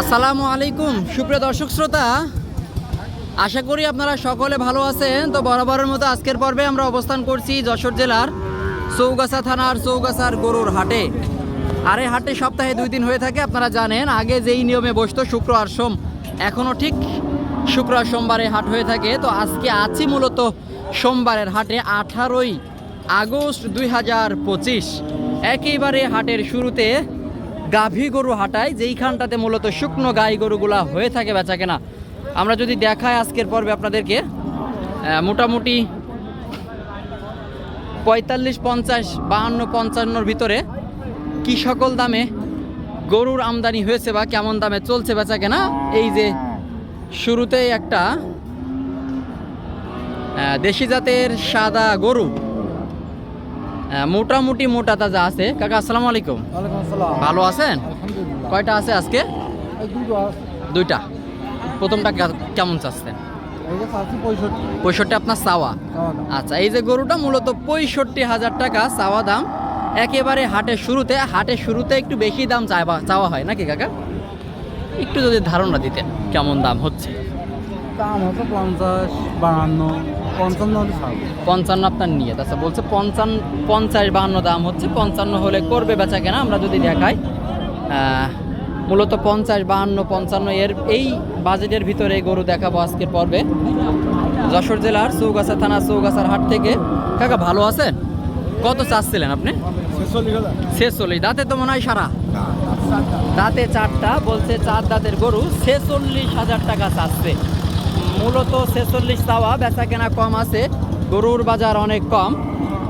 আসসালামু আলাইকুম। সুপ্রিয় দর্শক শ্রোতা, আশা করি আপনারা সকলে ভালো আছেন। তো বরাবরের মতো আজকের পর্বে আমরা অবস্থান করছি যশোর জেলার চৌগাছা থানার চৌগাছার গরুর হাটে। আর এই হাটে সপ্তাহে দুই দিন হয়ে থাকে, আপনারা জানেন। আগে যেই নিয়মে বসতো শুক্র আর সোম, এখনও ঠিক শুক্র আর সোমবারে হাট হয়ে থাকে। তো আজকে আছি মূলত সোমবারের হাটে, আঠারোই আগস্ট দুই হাজার পঁচিশ। একেবারে হাটের শুরুতে গাভী গরু হাঁটায়, যেইখানটাতে মূলত শুকনো গাই গরুগুলা হয়ে থাকে বেচা কেনা। আমরা যদি দেখাই আজকের পর্বে আপনাদেরকে মোটামুটি পঁয়তাল্লিশ, পঞ্চাশ, বাহান্ন, পঞ্চান্নর ভিতরে কি সকল দামে গরুর আমদানি হয়েছে বা কেমন দামে চলছে বেচা কেনা, এই যে শুরুতেই একটা দেশি জাতের সাদা গরু। মোটামুটি মোটা তাজা আছে। কাকা আসসালামু আলাইকুম। ভালো আছেন? কয়টা আছে আজকে? দুইটা প্রথমটা কেমন চাচ্ছেন? পঁয়ষট্টি। আপনার চাওয়া? আচ্ছা এই যে গরুটা মূলত পঁয়ষট্টি হাজার টাকা চাওয়া দাম। একেবারে হাটের শুরুতে হাটের শুরুতে একটু বেশি দাম চাওয়া হয়। নাকি কাকা? একটু যদি ধারণা দিতেন কেমন দাম হচ্ছে। দাম হচ্ছে পঞ্চাশ বাহান্ন পঞ্চান্ন হলে ছাড়বো পঞ্চান্ন আপনার নিয়ে আচ্ছা বলছে পঞ্চান্ন পঞ্চাশ বাহান্ন দাম হচ্ছে। পঞ্চান্ন হলে করবে বেচা কেনা আমরা যদি দেখাই মূলত পঞ্চাশ বাহান্ন পঞ্চান্ন এর এই বাজেটের ভিতরে গরু দেখাবো আজকের পর্বে। যশোর জেলার চৌগাছা থানা চৌগাছার হাট থেকে। কাকা ভালো আছেন? কত চাচ্ছিলেন আপনি? ছেচল্লিশ শেষ চল্লিশ দাঁতে তো মনে হয় সারা। দাঁতে চারটা বলছে চার দাঁতের গরু ছেচল্লিশ হাজার টাকা চাচ্ছে। মূলত ছেচল্লিশ চাওয়া বেচা কেনা কম আছে গরুর বাজার অনেক কম।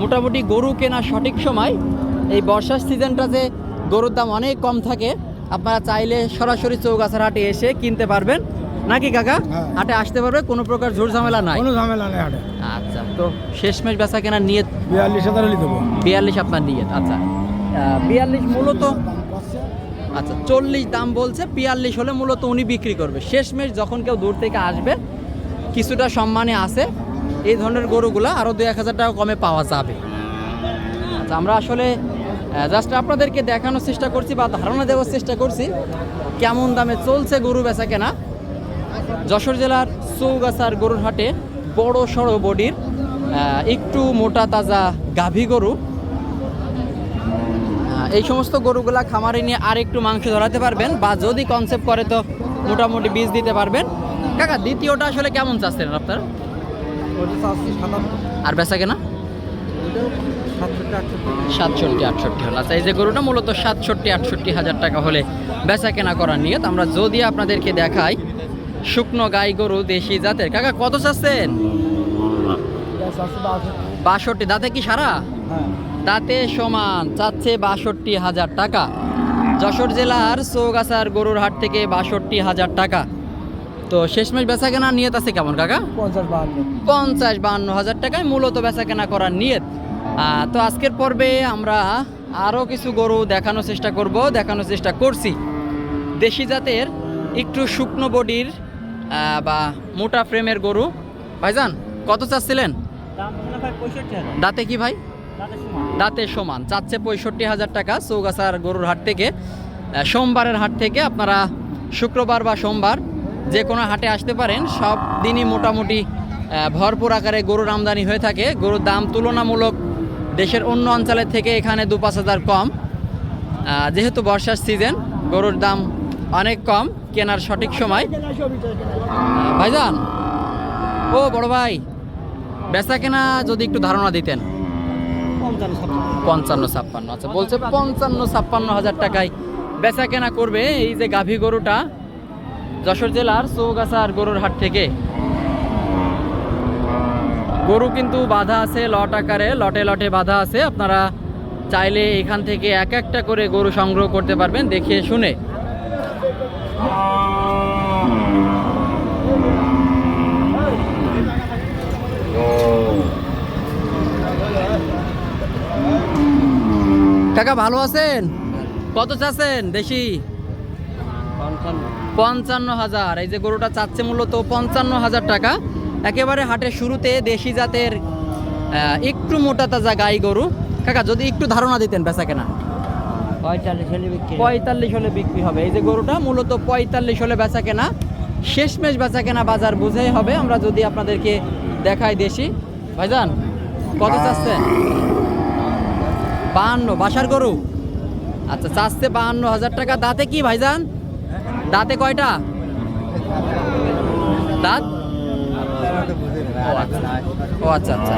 মোটামুটি গরু কেনা সঠিক সময় এই বর্ষার সিজনটাতে গরুর দাম অনেক কম থাকে আপনারা চাইলে সরাসরি চৌগাছার হাটে এসে কিনতে পারবেন। নাকি কাকা? হ্যাঁ। হাটে আসতে পারবে কোনো প্রকার ঝুট ঝামেলা নাই? কোনো ঝামেলা নেই হাটে। আচ্ছা তো শেষমেশ বেচা কেনার নিয়ত বিয়াল্লিশ হাজার দেবো। বিয়াল্লিশ আপনার নিয়ত আচ্ছা। বিয়াল্লিশ মূলত আচ্ছা চল্লিশ দাম বলছে বিয়াল্লিশ হলে মূলত উনি বিক্রি করবে। শেষমেশ যখন কেউ দূর থেকে আসবে কিছুটা সম্মানে আছে। এই ধরনের গরুগুলা আরও দু এক হাজার টাকা কমে পাওয়া যাবে। আচ্ছা আমরা আসলে জাস্ট আপনাদেরকে দেখানোর চেষ্টা করছি বা ধারণা দেওয়ার চেষ্টা করছি কেমন দামে চলছে গরু বেচা কেনা। যশোর জেলার চৌগাছার গরুর হাটে বড় সড়ো বডির একটু মোটা তাজা গাভী গরু। এই সমস্ত গরুগুলা খামারে নিয়ে আর একটু মাংস ধরাতে পারবেন বা যদি কনসেপ্ট করে তো মোটামুটি বীজ দিতে পারবেন। কাকা দ্বিতীয়টা আসলে কেমন চাচ্ছেন আপনার? আর বেচা কেনা? সাতষট্টি আটষট্টি। হল। আচ্ছা এই যে গরুটা মূলত সাতষট্টি আটষট্টি হাজার টাকা হলে বেচা কেনা করার নিয়ত। আমরা যদি আপনাদেরকে দেখাই শুকনো গাই গরু দেশি জাতের। কাকা কত চাচ্ছেন? বাষট্টি বাষট্টি। দাঁতে কি সারা? হ্যাঁ। দাঁতে সমান। চাচ্ছে বাষট্টি হাজার টাকা। যশোর জেলার চৌগাছার গরুর হাট থেকে বাষট্টি হাজার টাকা। তো শেষমেশ বেচা কেনার নিয়ত আছে কেমন কাকা? পঞ্চাশ বাহান্ন। হাজার টাকায় মূলত বেচা কেনা করার নিয়ত। তো আজকের পর্বে আমরা আরও কিছু গরু দেখানোর চেষ্টা করব দেখানোর চেষ্টা করছি। দেশি জাতের একটু শুকনো বডির বা মোটা ফ্রেমের গরু। ভাইজান কত চাচ্ছিলেন? দাঁতে কি ভাই? দাঁতে সমান। চাচ্ছে পঁয়ষট্টি হাজার টাকা চৌগাছার গরুর হাট থেকে। সোমবারের হাট থেকে আপনারা শুক্রবার বা সোমবার যে কোনো হাটে আসতে পারেন। সব দিনই মোটামুটি ভরপুর আকারে গরুর আমদানি হয়ে থাকে। গরুর দাম তুলনামূলক দেশের অন্য অঞ্চলের থেকে এখানে দু পাঁচ হাজার কম। যেহেতু বর্ষার সিজন, গরুর দাম অনেক কম, কেনার সঠিক সময়। ভাইজান, ও বড় ভাই, বেচা কেনা যদি একটু ধারণা দিতেন। পঞ্চান্ন ছাপ্পান্ন আচ্ছা বলছে পঞ্চান্ন ছাপ্পান্ন হাজার টাকায় বেচা কেনা করবে এই যে গাভী গরুটা। যশোর জেলার চৌগাছার গরুর হাট থেকে। গরু কিন্তু বাধা আছে লট আকারে, লটে লটে বাধা আছে। আপনারা চাইলে এখান থেকে এক একটা করে গরু সংগ্রহ করতে পারবেন দেখে শুনে। কাকা, ভালো আছেন? কত চাচ্ছেন, দেশি? পঞ্চান্ন। হাজার। এই যে গরুটা চাচ্ছে মূলত পঞ্চান্ন হাজার টাকা। একেবারে হাটের শুরুতে দেশি জাতের একটু মোটা তাজা গাই গরু। কাকা যদি একটু ধারণা দিতেন বেচা কেনা। পঁয়তাল্লিশ হলে বিক্রি পঁয়তাল্লিশ হলে বিক্রি হবে। এই যে গরুটা মূলত পঁয়তাল্লিশ হলে বেচা কেনা। শেষমেশ বেচা কেনা বাজার বুঝেই হবে। আমরা যদি আপনাদেরকে দেখাই দেশি। ভাইজান কত চাচ্ছেন বাহান্ন। বাসার গরু? আচ্ছা চাচ্ছে বাহান্ন হাজার টাকা। দাঁতে কি ভাইজান? দাঁতে কয়টা? দাঁত? ও আচ্ছা। আচ্ছা আচ্ছা।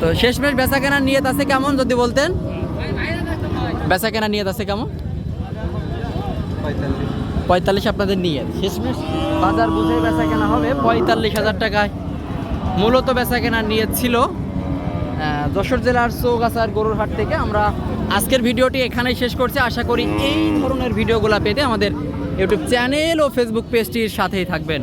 তো শেষমেশ বেচা কেনা নিয়ত আছে কেমন যদি বলতেন? বেচা কেনা নিয়ত আছে কেমন? পঁয়তাল্লিশ আপনাদের নিয়ত। শেষমেশ বাজার বুঝে বেচা কেনা হবে পঁয়তাল্লিশ হাজার টাকায়। মূলত বেচা কেনার নিয়ত ছিল যশোর জেলার চৌগাছার গরুর হাট থেকে। আমরা আজকের ভিডিওটি এখানেই শেষ করছি। আশা করি এই ধরনের ভিডিওগুলো পেতে আমাদের ইউটিউব চ্যানেল ও ফেসবুক পেজটির সাথেই থাকবেন।